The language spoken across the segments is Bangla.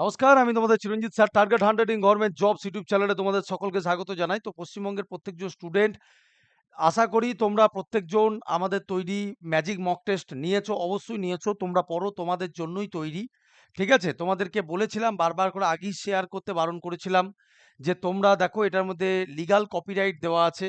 নমস্কার, আমি তোমাদের Chiranjit sir target hundred in government jobs YouTube চ্যানেলে তোমাদের সকলকে স্বাগত জানাই। তো পশ্চিমবঙ্গের প্রত্যেকজন স্টুডেন্ট আশা করি তোমরা প্রত্যেকজন আমাদের তৈরি ম্যাজিক মক টেস্ট নিয়েছো, অবশ্যই নিয়েছো, তোমরা পড়ো, তোমাদের জন্যই তৈরি। ঠিক আছে? তোমাদেরকে বলেছিলাম, বারবার করে আগেই শেয়ার করতে বারণ করেছিলাম যে, তোমরা দেখো এটার মধ্যে লিগাল কপিরাইট দেওয়া আছে।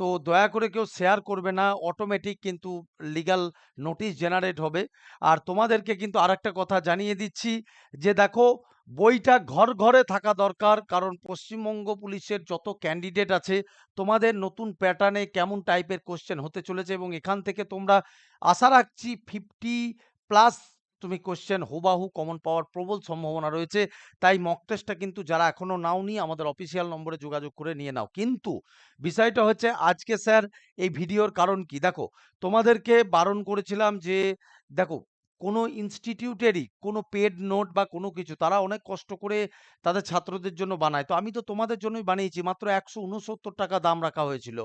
তো দয়া করে কেউ শেয়ার করবে না অটোমেটিক কিন্তু লিগাল নোটিশ জেনারেট হবে। আর তোমাদেরকে কিন্তু আরেকটা কথা জানিয়ে দিচ্ছি যে, দেখো, বইটা ঘর ঘরে থাকা দরকার, কারণ পশ্চিমবঙ্গ পুলিশের যত ক্যান্ডিডেট আছে, তোমাদের নতুন প্যাটার্নে কেমন টাইপের কোশ্চেন হতে চলেছে এবং এখান থেকে তোমরা আশা রাখছি ফিফটি প্লাস তুমি কোশ্চেন হুবাহু কমন পাওয়ার প্রবল সম্ভাবনা রয়েছে। তাই মক টেস্টটা কিন্তু যারা এখনও নাওনি, আমাদের অফিসিয়াল নম্বরে যোগাযোগ করে নিয়ে নাও। কিন্তু বিষয়টা হচ্ছে আজকে স্যার এই ভিডিওর কারণ কি? দেখো, তোমাদেরকে বারণ করেছিলাম যে, দেখো কোনো ইনস্টিটিউটেরই কোনো পেড নোট বা কোনো কিছু, তারা অনেক কষ্ট করে তাদের ছাত্রদের জন্য বানায়। তো আমি তো তোমাদের জন্যই বানিয়েছি, মাত্র একশো উনসত্তর টাকা দাম রাখা হয়েছিল।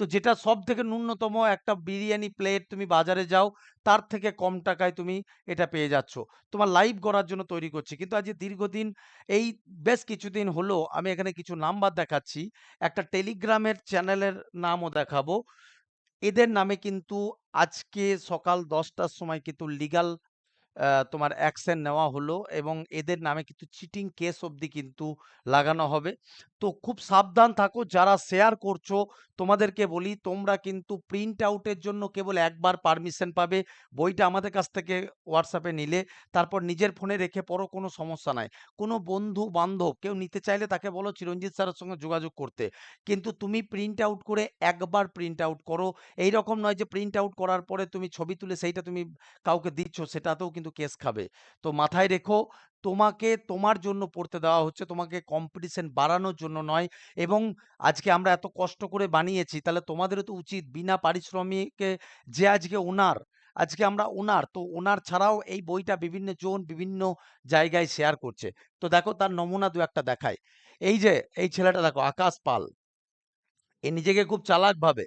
তো যেটা সব থেকে ন্যূনতম একটা বিরিয়ানি প্লেট তুমি বাজারে যাও, তার থেকে কম টাকায় তুমি এটা পেয়ে যাচ্ছ। তোমার লাইভ করার জন্য তৈরি করছি। কিন্তু আজ দীর্ঘদিন, এই বেশ কিছুদিন হলো, আমি এখানে কিছু নাম্বার দেখাচ্ছি। একটা টেলিগ্রামের চ্যানেলের নামও দেখাবো। এদের নামে কিন্তু আজকে সকাল দশটার সময় কিন্তু লিগাল তোমার অ্যাকশন নেওয়া হলো এবং এদের নামে কিন্তু চিটিং কেস অবধি কিন্তু লাগানো হবে। তো খুব সাবধান থাকো, যারা শেয়ার করছ তোমাদেরকে বলি, তোমরা কিন্তু প্রিন্ট আউটের জন্য কেবল একবার পারমিশন পাবে। বইটা আমাদের কাছ থেকে হোয়াটসঅ্যাপে নিলে, তারপর নিজের ফোনে রেখে পড়ো, কোনো সমস্যা নাই। কোনো বন্ধু বান্ধব কেউ নিতে চাইলে তাকে বলো চিরঞ্জিত স্যারের সঙ্গে যোগাযোগ করতে। কিন্তু তুমি প্রিন্ট আউট করে একবার প্রিন্ট আউট করো। এই রকম নয় যে প্রিন্ট আউট করার পরে তুমি ছবি তুলে সেইটা তুমি কাউকে দিচ্ছ, সেটাতেও কিন্তু কেস খাবে। তো মাথায় রেখো, তোমাকে তোমার জন্য পড়তে দেওয়া হচ্ছে, তোমাকে কম্পিটিশন বাড়ানোর জন্য নয় এবং আজকে আমরা এত কষ্ট করে বানিয়েছি, তাহলে তোমাদেরও তো উচিত বিনা পারিশ্রমিকে যে আজকে ওনার, আজকে আমরা ওনার, তো ওনার ছাড়াও এই বইটা বিভিন্ন জন বিভিন্ন জায়গায় শেয়ার করছে। তো দেখো তার নমুনা দু একটা দেখায়। এই যে, এই ছেলেটা দেখো, আকাশ পাল। এ নিজেকে খুব চালাক ভাবে।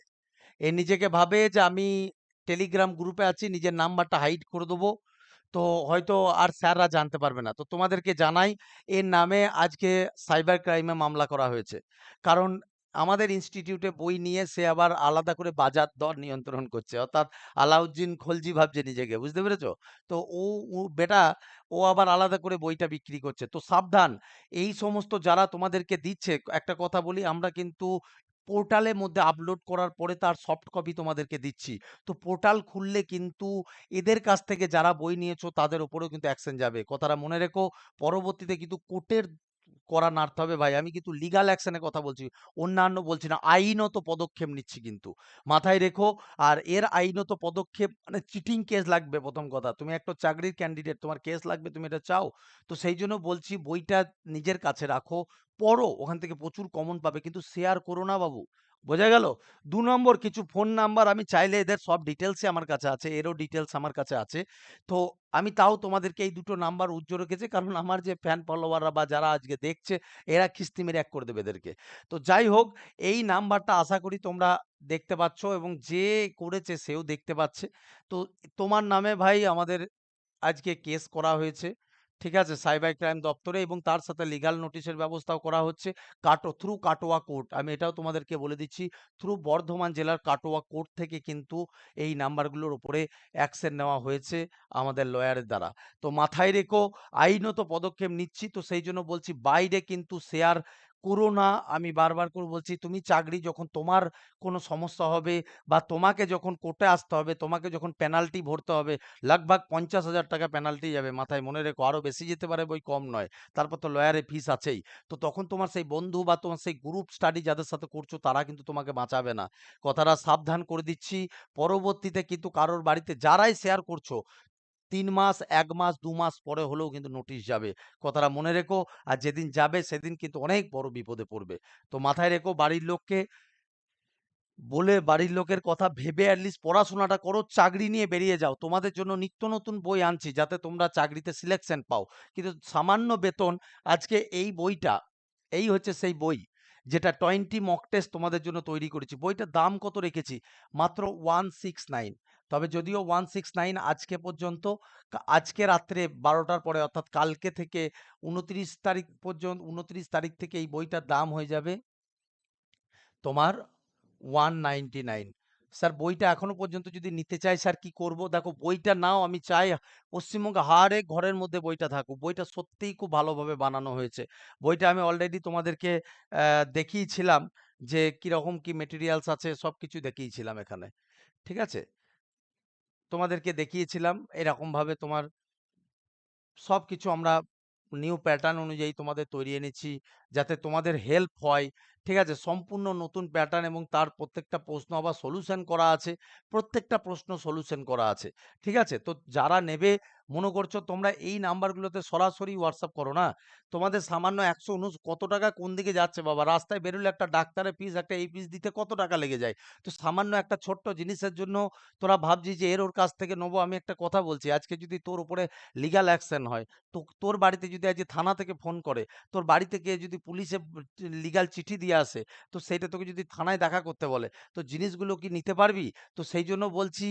এ নিজেকে ভাবে যে আমি টেলিগ্রাম গ্রুপে আছি, নিজের নাম্বারটা হাইড করে দেবো। তো হয়তো আর স্যাররা জানতে পারবে না। তো তোমাদেরকে জানাই, এর নামে আজকে সাইবার ক্রাইমে মামলা করা হয়েছে। কারণ আমাদের ইনস্টিটিউটে বই নিয়ে সে আবার আলাদা করে বাজার দর নিয়ন্ত্রণ করছে। অর্থাৎ আলাউদ্দিন খলজি ভাবছে নিজেকে, বুঝতে পেরেছ? তো ও বেটা, ও আবার আলাদা করে বইটা বিক্রি করছে। তো সাবধান, এই সমস্ত যারা তোমাদেরকে দিচ্ছে, একটা কথা বলি, আমরা কিন্তু পোর্টালের মধ্যে আপলোড করার পরে তার সফট কপি তোমাদেরকে দিচ্ছি। তো পোর্টাল খুললে কিন্তু এদের কাছ থেকে যারা বই নিয়েছো তাদের ওপরেও কিন্তু অ্যাকশন যাবে। কথাটা মনে রেখো, পরবর্তীতে কিন্তু কোর্টের করা নাড়তে হবে ভাই। আমি কিন্তু লিগাল অ্যাকশনের কথা বলছি, অন্যান্য বলছি না, আইনত পদক্ষেপ নিচ্ছি কিন্তু। মাথায় রেখো, আর এর আইনত পদক্ষেপ মানে চিটিং কেস লাগবে প্রথম কথা। তুমি একটা চাকরির ক্যান্ডিডেট তোমার কেস লাগবে, তুমি এটা চাও। তো সেই জন্য বলছি বইটা নিজের কাছে রাখো, পড়ো, ওখান থেকে প্রচুর কমন পাবে। কিন্তু শেয়ার করো না বাবু। বোঝা গেল? দু নম্বর কিছু ফোন নাম্বার আমি চাইলে এদের সব ডিটেলসই আমার কাছে আছে, এরও ডিটেলস আমার কাছে আছে। তো আমি তাও তোমাদেরকে এই দুটো নাম্বার উজ্জ্বল রেখেছি, কারণ আমার যে ফ্যান ফলোয়াররা বা যারা আজকে দেখছে, এরা কিস্তি মেরে এক করে দেবে এদেরকে। তো যাই হোক, এই নাম্বারটা আশা করি তোমরা দেখতে পাচ্ছ এবং যে করেছে সেও দেখতে পাচ্ছে। তো তোমার নামে ভাই আমাদের আজকে কেস করা হয়েছে। ঠিক আছে সাইবার ক্রাইম দপ্তরে এবং তার সাথে লিগাল নোটিশের ব্যবস্থাও করা হচ্ছে। কাটো থ্রু কাটোয়া কোর্ট আমি এটাও তোমাদেরকে বলে দিচ্ছি থ্রু বর্ধমান জেলার কাটোয়া কোর্ট থেকে কিন্তু এই নাম্বারগুলোর উপরে অ্যাকশন নেওয়া হয়েছে আমাদের লয়ারের দ্বারা। তো মাথায় রেখো, আইনত পদক্ষেপ নিচ্ছি, তো সেই জন্য বলছি, বাইরে কিন্তু শেয়ার করো না। আমি বারবার করে বলছি, তুমি চাকরি যখন তোমার কোনো সমস্যা হবে বা তোমাকে যখন কোর্টে আসতে হবে, তোমাকে যখন পেনাল্টি ভরতে হবে, লাগভাগ পঞ্চাশ হাজার টাকা পেনাল্টি যাবে মাথায় মনে রেখো। আরও বেশি যেতে পারে বই, কম নয়। তারপর তো লয়ারের ফিস আছেই। তো তখন তোমার সেই বন্ধু বা তোমার সেই গ্রুপ স্টাডি যাদের সাথে করছ, তারা কিন্তু তোমাকে বাঁচাবে না। কথাটা সাবধান করে দিচ্ছি। পরবর্তীতে কিন্তু কারোর বাড়িতে যারাই শেয়ার করছ তিন মাস, এক মাস, দু মাস পরে হলেও কিন্তু নোটিশ যাবে। কথাটা মনে রেখো, আর যেদিন যাবে সেদিন কিন্তু অনেক বড় বিপদে পড়বে। তো মাথায় রেখো, বাড়ির লোককে বলে বাড়ির লোকের কথা ভেবে অ্যাটলিস্ট পড়াশোনাটা করো, চাকরি নিয়ে বেরিয়ে যাও। তোমাদের জন্য নিত্য নতুন বই আনছি যাতে তোমরা চাকরিতে সিলেকশন পাও। কিন্তু সামান্য বেতন আজকে এই বইটা, এই হচ্ছে সেই বই। যেটা টোয়েন্টি মক টেস্ট তোমাদের জন্য তৈরি করেছি। বইটার দাম কত রেখেছি? মাত্র ওয়ান সিক্স নাইন তবে যদিও 169 আজকে পর্যন্ত আজকে রাত্রে বারোটার পরে অর্থাৎ কালকে থেকে 29 তারিখ পর্যন্ত 29 তারিখ থেকে এই বইটার দাম হয়ে যাবে তোমার 199 স্যার বইটা এখনও পর্যন্ত যদি নিতে চাই স্যার কি করব? দেখো বইটা নাও, আমি চাই পশ্চিমবঙ্গে হারেক ঘরের মধ্যে বইটা থাকুক। বইটা সত্যিই খুব ভালোভাবে বানানো হয়েছে। বইটা আমি অলরেডি তোমাদেরকে দেখিয়েছিলাম যে কীরকম কি মেটেরিয়ালস আছে সব কিছু দেখিয়েছিলাম এখানে। ঠিক আছে? তোমাদেরকে দেখিয়েছিলাম, এরকমভাবে তোমার সবকিছু আমরা নিউ প্যাটার্ন অনুযায়ী তোমাদের তৈরি এনেছি যাতে তোমাদের হেল্প হয়। ঠিক আছে? সম্পূর্ণ নতুন প্যাটার্ন এবং তার প্রত্যেকটা প্রশ্ন আবার সলিউশন করা আছে। প্রত্যেকটা প্রশ্ন সলিউশন করা আছে। ঠিক আছে? তো যারা নেবে মনে করছ তোমরা এই নাম্বারগুলোতে সরাসরি হোয়াটসঅ্যাপ করো না। তোমাদের সামান্য ১৯ কত টাকা কোন দিকে যাচ্ছে বাবা? রাস্তায় বেরোলে একটা ডাক্তারের ফিস, একটা এই ফিস দিতে কত টাকা লেগে যায়? তো সামান্য একটা ছোট্ট জিনিসের জন্য তোরা ভাবছি যে এর ওর কাছ থেকে নেব। আমি একটা কথা বলছি, আজকে যদি তোর উপরে লিগ্যাল অ্যাকশন হয়, তো তোর বাড়িতে যদি আজকে থানা থেকে ফোন করে, তোর বাড়ি থেকে যদি পুলিশে ব লিগ্যাল চিঠি দিয়ে আসে, তো সেইটা তোকে যদি থানায় দেখা করতে বলে, তো জিনিসগুলো কি নিতে পারবি? তো সেই জন্য বলছি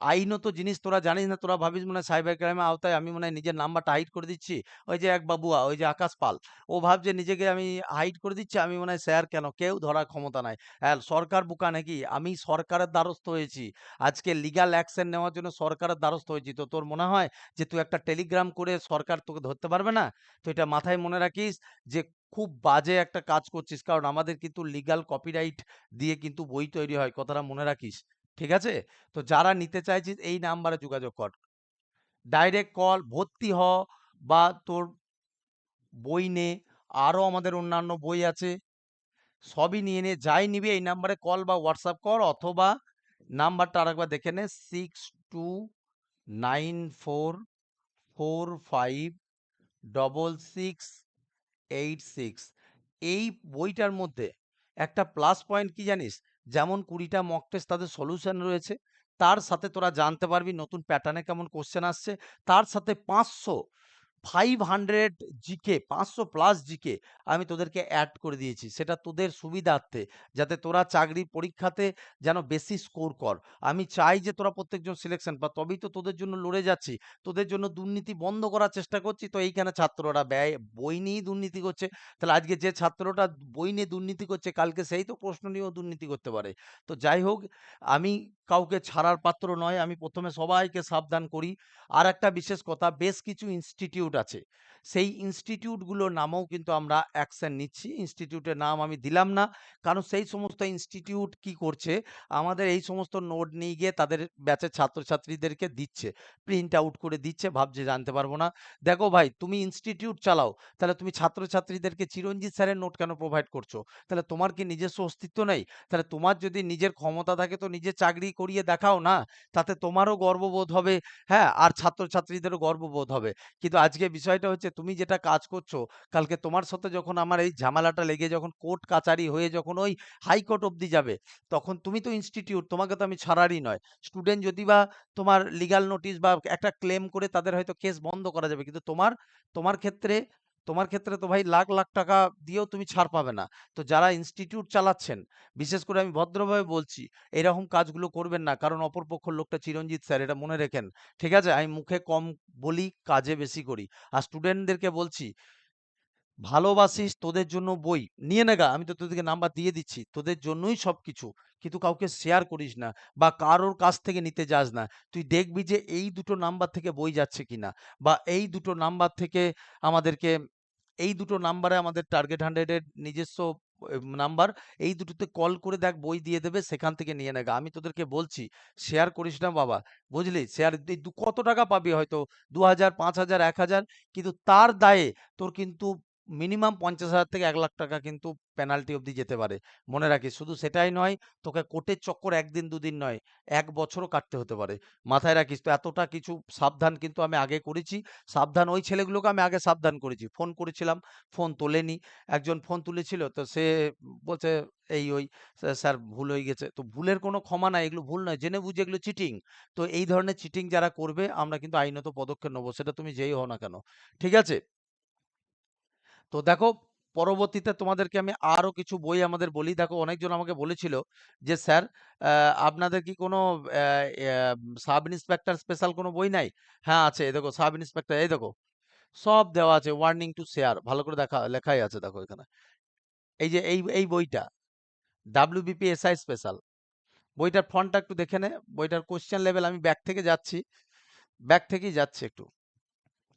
আইনত জিনিস তোরা জানিস না। তোরা ভাবিস মনে হয় সাইবার ক্রাইমের আওতায় আমি মনে হয় নিজের নাম্বারটা হাইড করে দিচ্ছি। ওই যে এক বাবুয়া, ওই যে আকাশ পাল। ও ভাবছে নিজেকে আমি হাইড করে দিচ্ছি। আমি মনে হয় স্যার কেন? কেউ ধরার ক্ষমতা নাই। হ্যাঁ, সরকার বোকা নাকি? আমি সরকারের দ্বারস্থ হয়েছি। আজকে লিগ্যাল অ্যাকশন নেওয়ার জন্য সরকারের দ্বারস্থ হয়েছি। তো তোর মনে হয় যে তুই একটা টেলিগ্রাম করে সরকার তোকে ধরতে পারবে না? তো এটা মাথায় মনে রাখিস যে খুব বাজে একটা কাজ করছিস। কারণ আমাদের কিন্তু লিগ্যাল কপিরাইট দিয়ে কিন্তু বই তৈরি হয়। কথাটা মনে রাখিস। ঠিক আছে? তো যারা নিতে চাইছিস এই নাম্বারে যোগাযোগ কর। ডাইরেক্ট কল, ভর্তি হ বা তোর বই নে। আরও আমাদের অন্যান্য বই আছে। সবই নিয়ে নে। যাই নিবি এই নাম্বারে কল বা হোয়াটসঅ্যাপ কর অথবা নাম্বারটা আরেকবার দেখে নে 6294456686 এই বইটার মধ্যে একটা প্লাস পয়েন্ট কি জানিস? যেমন ২০ টা মক টেস্ট তাদের সলিউশন রয়েছে। তার সাথে তোরা জানতে পারবি নতুন প্যাটার্নে কেমন কোশ্চেন আসছে। তার সাথে ৫০০ 500 জিকে ৫০০ প্লাস জিকে আমি তোদেরকে এড করে দিয়েছি। সেটা তোদের সুবিধার্থে। যাতে তোরা চাকরির পরীক্ষাতে যেন বেশি স্কোর কর। আমি চাই যে তোরা প্রত্যেকজন সিলেকশন পা। তবেই তো তোদের জন্য লড়ে যাচ্ছি। তোদের জন্য দুর্নীতি বন্ধ করার চেষ্টা করছি। তো এইখানে ছাত্ররা ব্যয়, বই নিয়েই দুর্নীতি করছে। তাহলে আজকে যে ছাত্রটা বই নিয়ে দুর্নীতি করছে, কালকে সেই তো প্রশ্ন নিয়েও দুর্নীতি করতে পারে। তো যাই হোক, আমি কাউকে ছাড়ার পাত্র নয়। আমি ১ম এ সবাইকে সাবধান করি। আরেকটা বিশেষ কথা, বেশ কিছু ইনস্টিটিউট আছে। সেই ইনস্টিটিউটগুলোর নামেও কিন্তু আমরা অ্যাকশন নিচ্ছি। ইনস্টিটিউটের নাম আমি দিলাম না। কারণ সেই সমস্ত ইনস্টিটিউট কি করছে? আমাদের এই সমস্ত নোট নিয়ে গিয়ে তাদের ব্যাচের ছাত্রছাত্রীদেরকে দিচ্ছে। প্রিন্ট আউট করে দিচ্ছে। ভাবছে জানতে পারব না। দেখো ভাই তুমি ইনস্টিটিউট চালাও। তাহলে তুমি ছাত্রছাত্রীদেরকে চিরঞ্জিত স্যারের নোট কেন প্রোভাইড করছ? তাহলে তোমার কি নিজস্ব অস্তিত্ব নেই? তাহলে তোমার যদি নিজের ক্ষমতা থাকে তো নিজে চাকরি করিয়ে দেখাও না। তাতে তোমারও গর্ববোধ হবে, হ্যাঁ? আর ছাত্রছাত্রীদেরও গর্ববোধ হবে। কিন্তু আজকে বিষয়টা হচ্ছে তুমি যেটা কাজ করছ, কালকে তোমার সাথে যখন আমার এই ঝামেলাটা লেগে যখন কোর্ট কাচারি হয়ে যখন ওই হাইকোর্ট অবধি যাবে, তখন তুমি তো ইনস্টিটিউট তোমাকে তো আমি ছাড়ারই নয়। স্টুডেন্ট যদি বা তোমার লিগাল নোটিশ বা একটা ক্লেম করে তাদের হয়তো কেস বন্ধ করা যাবে। কিন্তু তোমার, তোমার ক্ষেত্রে তোমার ক্ষেত্রে তো ভাই লাখ, লাখ টাকা দিয়েও তুমি ছাড় পাবে না। তো যারা ইনস্টিটিউট চালাচ্ছেন, বিশেষ করে আমি ভদ্রভাবে বলছি, এরকম কাজগুলো করবেন না। কারণ অপরপক্ষ লোকটা চিরঞ্জিত স্যার এটা মনে রেখেন। ঠিক আছে? আমি মুখে কম বলি, কাজে বেশি করি। আর স্টুডেন্টদেরকে বলছি ভালোবাসিস, তোদের জন্য বই নিয়ে নেগা আমি তো তোদেরকে নাম্বার দিয়ে দিচ্ছি। তোদের জন্যই সব কিছু কিন্তু কাউকে শেয়ার করিস না বা কারোর কাছ থেকে নিতে যাস না। তুই দেখবি যে এই দুটো নাম্বার থেকে বই যাচ্ছে কিনা বা এই দুটো নাম্বার থেকে আমাদেরকে, এই দুটো নাম্বারে আমাদের টার্গেট হান্ড্রেডের নিজস্ব নাম্বার। এই দুটোতে কল করে দেখ, বই দিয়ে দেবে, সেখান থেকে নিয়ে নেগা আমি তোদেরকে বলছি শেয়ার করিস না বাবা। বুঝলি? শেয়ার কত টাকা পাবি হয়তো দু হাজার, পাঁচ হাজার, এক হাজার কিন্তু তার দায়ে তোর কিন্তু মিনিমাম ৫০,০০০ থেকে ১,০০,০০০ টাকা কিন্তু পেনাল্টি অব্দি যেতে পারে। মনে রাখিস শুধু সেটাই নয়, তোকে কোর্টের চক্কর একদিন দুদিন নয়, এক বছরও কাটতে হতে পারে। মাথায় রাখিস। তো এতটা কিছু সাবধান কিন্তু আমি আগে করেছি। সাবধান ওই ছেলেগুলোকে আমি আগে সাবধান করেছি। ফোন করেছিলাম, ফোন তোলেনি। একজন ফোন তুলেছিল তো সে বলছে এই ওই স্যার ভুল হয়ে গেছে। তো ভুলের কোনো ক্ষমা নাই। এগুলো ভুল নয়। জেনে বুঝে এগুলো চিটিং। তো এই ধরনের চিটিং যারা করবে আমরা কিন্তু আইনত পদক্ষেপ নেব সেটা তুমি যেই হও না কেন। ঠিক আছে? তো দেখো, পরবর্তীতে তোমাদেরকে আমি আরও কিছু বই আমাদের বলি। দেখো, অনেকজন আমাকে বলেছিল যে, স্যার আপনাদের কি কোনো সাব ইন্সপেক্টর স্পেশাল কোনো বই নাই? হ্যাঁ আছে। এই দেখো, সাব ইন্সপেক্টর, এই দেখো, সব দেওয়া আছে, ওয়ার্নিং টু শেয়ার, ভালো করে দেখা, লেখাই আছে দেখো এখানে। এই যে, এই এই বইটা, ডাব্লিউবিপি এসআই স্পেশাল, বইটার ফন্টটা একটু দেখে নে, বইটার কোশ্চেন লেভেল আমি ব্যাক থেকে যাচ্ছি, ব্যাক থেকেই যাচ্ছি একটু।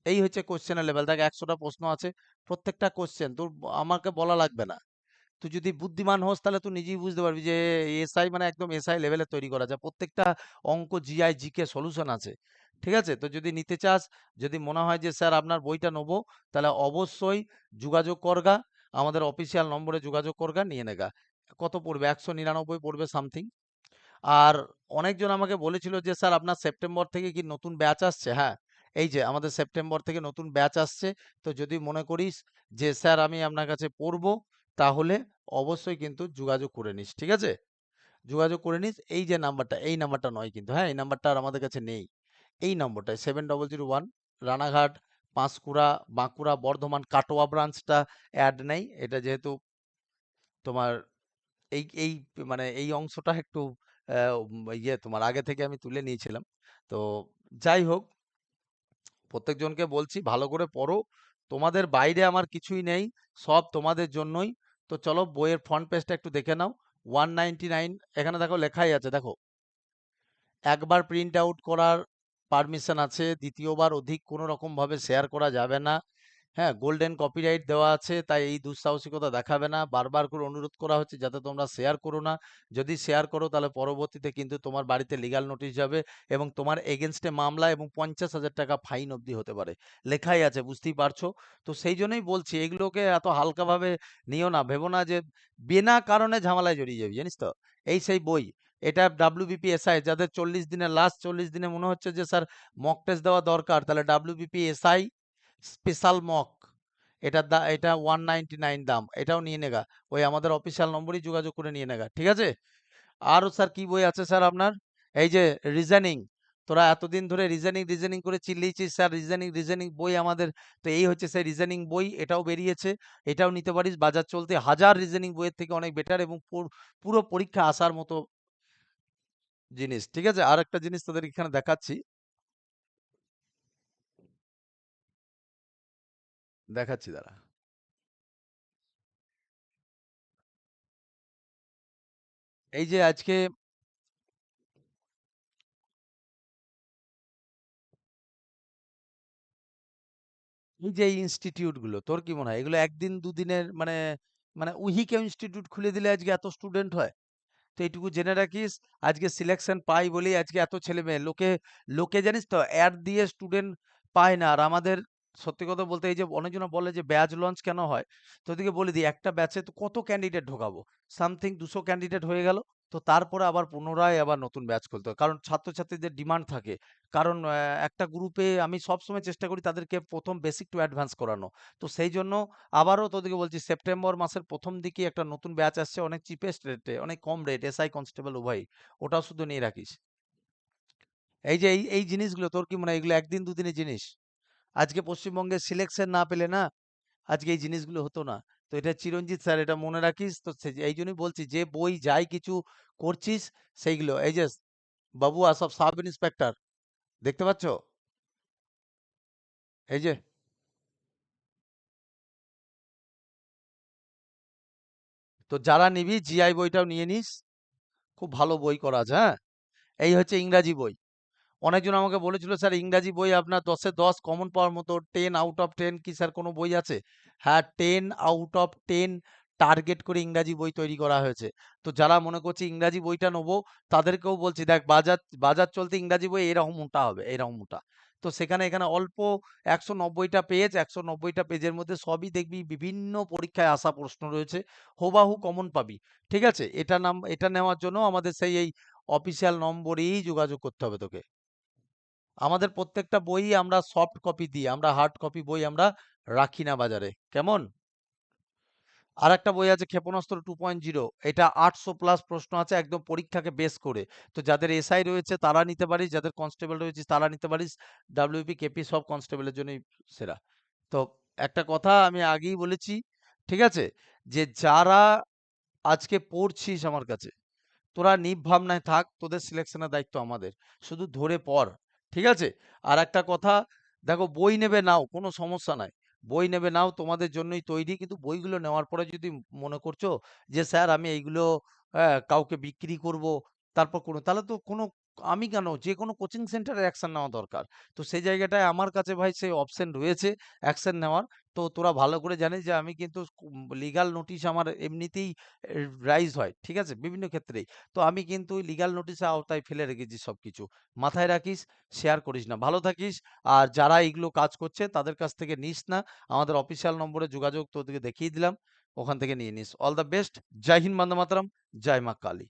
এই হচ্ছে কোশ্চেনের লেভেল দেখ, একশোটা প্রশ্ন আছে, প্রত্যেকটা কোশ্চেন তোর আমাকে বলা লাগবে না। তুই যদি বুদ্ধিমান হোস, তাহলে তুই নিজেই বুঝতে পারবি যে, এসআই মানে একদম এসআই লেভেলে তৈরি করা। যায় প্রত্যেকটা অঙ্ক জিআই জিকে সলিউশন আছে। ঠিক আছে? তো যদি নিতে চাস, যদি মনে হয় যে, স্যার, আপনার বইটা নেব তাহলে অবশ্যই যোগাযোগ করগা। আমাদের অফিসিয়াল নম্বরে যোগাযোগ করগা, নিয়ে নেগা। কত পড়বে? একশো নিরানব্বই পড়বে সামথিং আর অনেকজন আমাকে বলেছিল যে, স্যার, আপনার সেপ্টেম্বর থেকে কি নতুন ব্যাচ আসছে? হ্যাঁ। এই যে আমাদের সেপ্টেম্বর থেকে নতুন ব্যাচ আসছে, তো যদি মনে করিস যে, স্যার, আমি আপনার কাছে পড়ব, তাহলে অবশ্যই কিন্তু যোগাযোগ করে নিস। ঠিক আছে? যোগাযোগ করে নিস। এই যে নাম্বারটা, এই নাম্বারটা নয় কিন্তু হ্যাঁ এই নাম্বারটা আর আমাদের কাছে নেই। এই নম্বরটা seven double zero one Ranaghat, Panskura, Bankura, Bardhaman, Katwa ব্রাঞ্চটা add নেই। এটা যেহেতু তোমার এই এই মানে এই অংশটা একটু ইয়ে তোমার আগে থেকে আমি তুলে নিয়েছিলাম। তো যাই হোক প্রত্যেকজনকে বলছি, ভালো করে পড়ো। তোমাদের বাইরে আমার কিছুই নেই। সব তোমাদের জন্যই। তো চলো বইয়ের ফ্রন্ট পেজটা একটু দেখে নাও। ওয়ান এখানে দেখো লেখাই আছে। দেখো। একবার প্রিন্ট আউট করার পারমিশন আছে। দ্বিতীয়বার অধিক কোনো রকমভাবে শেয়ার করা যাবে না। হ্যাঁ গোল্ডেন কপিরাইট দেওয়া আছে, তাই এই দুঃসাহসিকতা দেখাবে না। বারবার করে অনুরোধ করা হচ্ছে যাতে তোমরা শেয়ার করো না। যদি শেয়ার করো, তাহলে পরবর্তীতে কিন্তু তোমার বাড়িতে লিগাল নোটিশ যাবে এবং তোমার এগেনস্টে মামলা এবং পঞ্চাশ হাজার টাকা ফাইন অবধি হতে পারে। লেখাই আছে, বুঝতেই পারছ? তো সেই জন্যই বলছি, এগুলোকে এত হালকাভাবে নিও না। ভেবো না যে বিনা কারণে ঝামেলায় জড়িয়ে যাবে, জানিস তো? এই সেই বই। এটা ডাব্লিউবিপি এসআই যাদের চল্লিশ দিনের লাস্ট চল্লিশ দিনে মনে হচ্ছে যে, স্যার মক টেস্ট দেওয়া দরকার তাহলে ডাব্লিউবিপি এসআই স্পেশাল মক। এটা দা, এটা ওয়ান নাইনটি নাইন দাম। এটাও নিয়ে নেগা। ওই আমাদের অফিসিয়াল নম্বরই যোগাযোগ করে নিয়ে নেগা। ঠিক আছে? আরও স্যার কি বই আছে স্যার আপনার? এই যে রিজনিং তোরা এতদিন ধরে রিজনিং রিজনিং করে চিল্লিয়েছিস স্যার। রিজনিং রিজনিং বই আমাদের, তো এই হচ্ছে সেই রিজনিং বই। এটাও বেরিয়েছে। এটাও নিতে পারিস। বাজার চলতে হাজার রিজনিং বইয়ের থেকে অনেক বেটার এবং পুরো পরীক্ষা আসার মতো জিনিস। ঠিক আছে? আর একটা জিনিস তোদের এখানে দেখাচ্ছি। দেখাচ্ছি দাঁড়া। এই যে আজকে এই যে ইনস্টিটিউটগুলো, তোর কি মনে হয়? এগুলো একদিন দুদিনের মানে মানে উইকে ইনস্টিটিউট খুলে দিলে আজকে এত স্টুডেন্ট হয়? তো এইটুকু জেনে রাখিস, আজকে সিলেকশন পাই বলেই আজকে এত ছেলে মেয়ে লোকে লোকে জানিস তো অ্যাড দিয়ে স্টুডেন্ট পায় না। আর আমাদের সত্যি কথা বলতে এই যে অনেকজন বলে যে ব্যাচ লঞ্চ কেন হয়? তো ওদিকে বলে দিই, একটা ব্যাচে তো কত ক্যান্ডিডেট ঢোকাবো? সামথিং দুশো ক্যান্ডিডেট হয়ে গেল। তো তারপরে আবার পুনরায় আবার নতুন ব্যাচ খুলতে হয়। কারণ ছাত্রছাত্রীদের ডিমান্ড থাকে। কারণ একটা গ্রুপে আমি সবসময় চেষ্টা করি তাদেরকে প্রথম বেসিক টু অ্যাডভান্স করানো। তো সেই জন্য আবারও তোদেরকে বলছি সেপ্টেম্বর মাসের প্রথম দিকে একটা নতুন ব্যাচ আসছে, অনেক চিপেস্ট রেটে অনেক কম রেট এসআই কনস্টেবল উভয় ওটাও শুধু নিয়ে রাখিস। এই যে এই এই জিনিসগুলো, তোর কি মনে হয়? এগুলো একদিন দুদিনের জিনিস? আজকে পশ্চিমবঙ্গে সিলেকশন না পেলে না, আজকে এই জিনিসগুলো হতো না। তো এটা চিরঞ্জিত স্যার, এটা মনে রাখিস? তো এই জন্যই বলছি, যে বই যাই কিছু করছিস, সেইগুলো। এই যে বাবুয়া সব সাব ইন্সপেক্টর, দেখতে পাচ্ছ? এই যে তো যারা নিবি জিআই বইটাও নিয়ে নিস। খুব ভালো বই করা আছে হ্যাঁ? এই হচ্ছে ইংরাজি বই। অনেকজন আমাকে বলেছিল, স্যার, ইংরাজি বই আপনার দশে দশ কমন পাওয়ার মতো। টেন আউট অফ টেন কি স্যার কোনো বই আছে? হ্যাঁ ten out of ten target করে ইংরাজি বই তৈরি করা হয়েছে। তো যারা মনে করছে ইংরাজি বইটা নেব, তাদেরকেও বলছি, দেখ, বাজার বাজার চলতে ইংরাজি বই এরকম মোটা হবে, এরকম মোটা। তো সেখানে, এখানে অল্প একশো নব্বইটা পেজ একশো নব্বইটা পেজের মধ্যে সবই দেখবি, বিভিন্ন পরীক্ষায় আসা প্রশ্ন রয়েছে, হুবাহু কমন পাবি। ঠিক আছে? এটা নাম, এটা নেওয়ার জন্য আমাদের সেই, এই অফিসিয়াল নম্বরেই যোগাযোগ করতে হবে তোকে। আমাদের প্রত্যেকটা বই আমরা সফট কপি দিই আমরা হার্ড কপি বই আমরা রাখি না বাজারে কেমন আর একটা বই আছে ক্ষেপণাস্ত্র টু পয়েন্ট জিরো এটা আটশো প্লাস প্রশ্ন আছে একদম পরীক্ষাকে বেস করে তো যাদের এসআই রয়েছে তারা নিতে পারিস যাদের কনস্টেবল রয়েছে তারা নিতে পারিস ডাব্লিউপি কেপি সব কনস্টেবলের জন্যই সেরা তো একটা কথা আমি আগেই বলেছি ঠিক আছে? যে যারা আজকে পড়ছিস আমার কাছে, তোরা নির্ভাবনায় থাক, তোদের সিলেকশনের দায়িত্ব আমাদের। শুধু ধরে পড়। ঠিক আছে? আর একটা কথা, দেখো বই নেবে নাও, কোনো সমস্যা নাই। বই নেবে নাও, তোমাদের জন্যই তৈরি। কিন্তু বইগুলো নেওয়ার পরে যদি মনে করছ যে, "স্যার আমি এইগুলো হ্যাঁ, কাউকে বিক্রি করব।" তারপর কোনো তাহলে তো কোনো আমি কেন? যেকোনো কোচিং সেন্টারে অ্যাকশন নেওয়া দরকার। তো সেই জায়গাটায় আমার কাছে ভাই সেই অপশন রয়েছে অ্যাকশন নেওয়ার। তো তোরা ভালো করে জানিস যে আমি কিন্তু কুম লিগ্যাল নোটিশ আমার এমনিতেই রাইজ হয়। ঠিক আছে? বিভিন্ন ক্ষেত্রেই। তো আমি কিন্তু ওই লিগ্যাল নোটিশের আওতায় ফেলে রেখেছি সবকিছু। মাথায় রাখিস, শেয়ার করিস না। ভালো থাকিস। আর যারা এইগুলো কাজ করছে তাদের কাছ থেকে নিস না। আমাদের অফিসিয়াল নম্বরে যোগাযোগ তোদেরকে দেখিয়ে দিলাম। ওখান থেকে নিয়ে নিস। All the best. জয় হিন্দ, বন্দে মাতরম। জয় মা কালী।